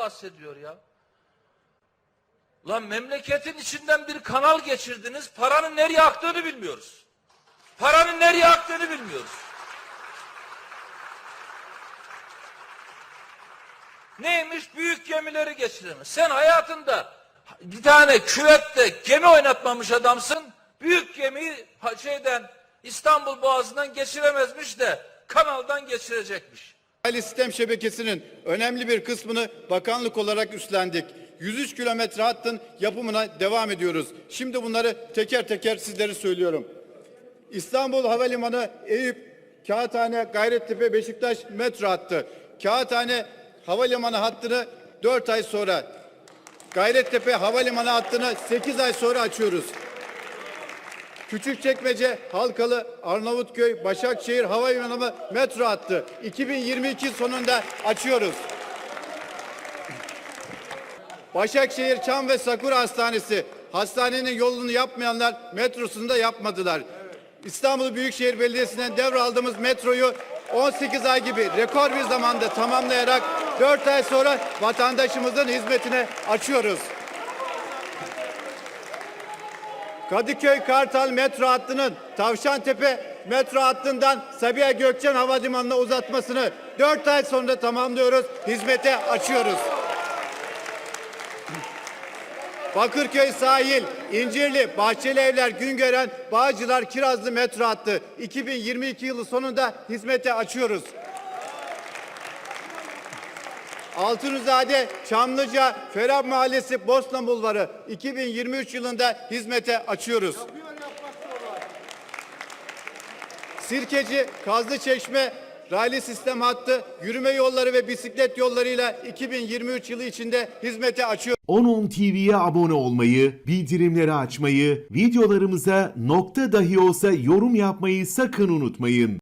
bahsediyor ya. Lan memleketin içinden bir kanal geçirdiniz, paranın nereye aktığını bilmiyoruz. Paranın nereye aktığını bilmiyoruz. Neymiş? Büyük gemileri geçiremez. Sen hayatında bir tane küvette gemi oynatmamış adamsın. Büyük gemiyi şeyden İstanbul Boğazı'ndan geçiremezmiş de kanaldan geçirecekmiş. Raylı sistem şebekesinin önemli bir kısmını bakanlık olarak üstlendik. 103 kilometre hattın yapımına devam ediyoruz. Şimdi bunları teker teker sizlere söylüyorum. İstanbul Havalimanı, Eyüp, Kağıthane, Gayrettepe, Beşiktaş metro hattı. Kağıthane Havalimanı hattını 4 ay sonra, Gayrettepe Havalimanı hattını 8 ay sonra açıyoruz. Küçükçekmece, Halkalı, Arnavutköy, Başakşehir Havalimanı metro hattı 2022 sonunda açıyoruz. Başakşehir Çam ve Sakura Hastanesi hastanenin yolunu yapmayanlar metrosunu da yapmadılar. İstanbul Büyükşehir Belediyesi'nden devraldığımız metroyu 18 ay gibi rekor bir zamanda tamamlayarak 4 ay sonra vatandaşımızın hizmetine açıyoruz. Kadıköy Kartal metro hattının Tavşantepe metro hattından Sabiha Gökçen Havalimanı'na uzatmasını 4 ay sonra tamamlıyoruz. Hizmete açıyoruz. Bakırköy sahil, İncirli, Bahçeli Evler, Güngören, Bağcılar, Kirazlı metro hattı 2022 yılı sonunda hizmete açıyoruz. Altınızade, Çamlıca, Ferah Mahallesi, Bosna Bulvarı 2023 yılında hizmete açıyoruz. Sirkeci, Kazlıçeşme, raylı sistem hattı, yürüme yolları ve bisiklet yollarıyla 2023 yılı içinde hizmete açıyoruz. 10.10 TV'ye abone olmayı, bildirimleri açmayı, videolarımıza nokta dahi olsa yorum yapmayı sakın unutmayın.